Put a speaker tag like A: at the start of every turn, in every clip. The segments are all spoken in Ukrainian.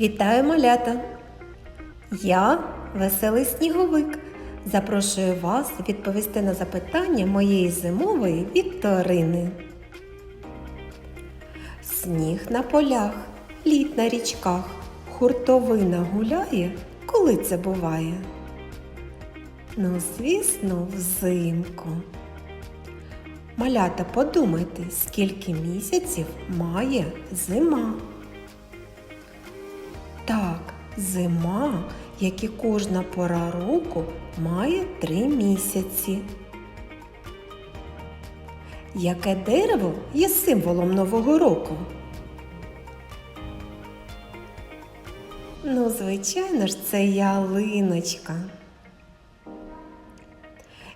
A: Вітаю малята! Я веселий сніговик. Запрошую вас відповісти на запитання моєї зимової вікторини. Сніг на полях, лід на річках, хуртовина гуляє, коли це буває? Ну, звісно, взимку. Малята, подумайте, скільки місяців має зима. Так, зима, як і кожна пора року, має три місяці. Яке дерево є символом Нового року? Ну, звичайно ж, це ялиночка.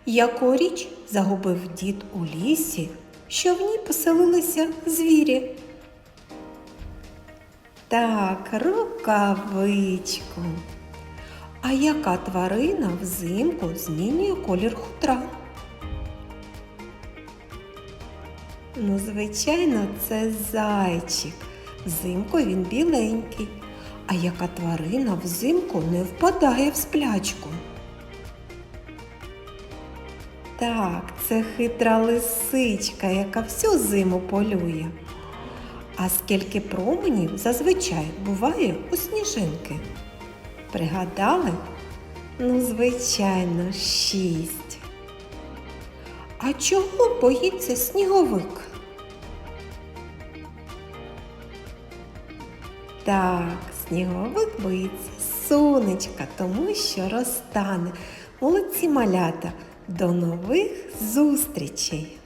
A: Яку річ загубив дід у лісі, що в ній поселилися звірі? Так, рукавичку. А яка тварина взимку змінює колір хутра? Ну, звичайно, це зайчик. Взимку він біленький. А яка тварина взимку не впадає в сплячку? Так, це хитра лисичка, яка всю зиму полює. А скільки променів зазвичай буває у сніжинки? Пригадали? Ну, звичайно, шість. А чого боїться сніговик? Так, сніговик боїться сонечка, тому що розтане. Молодці малята. До нових зустрічей!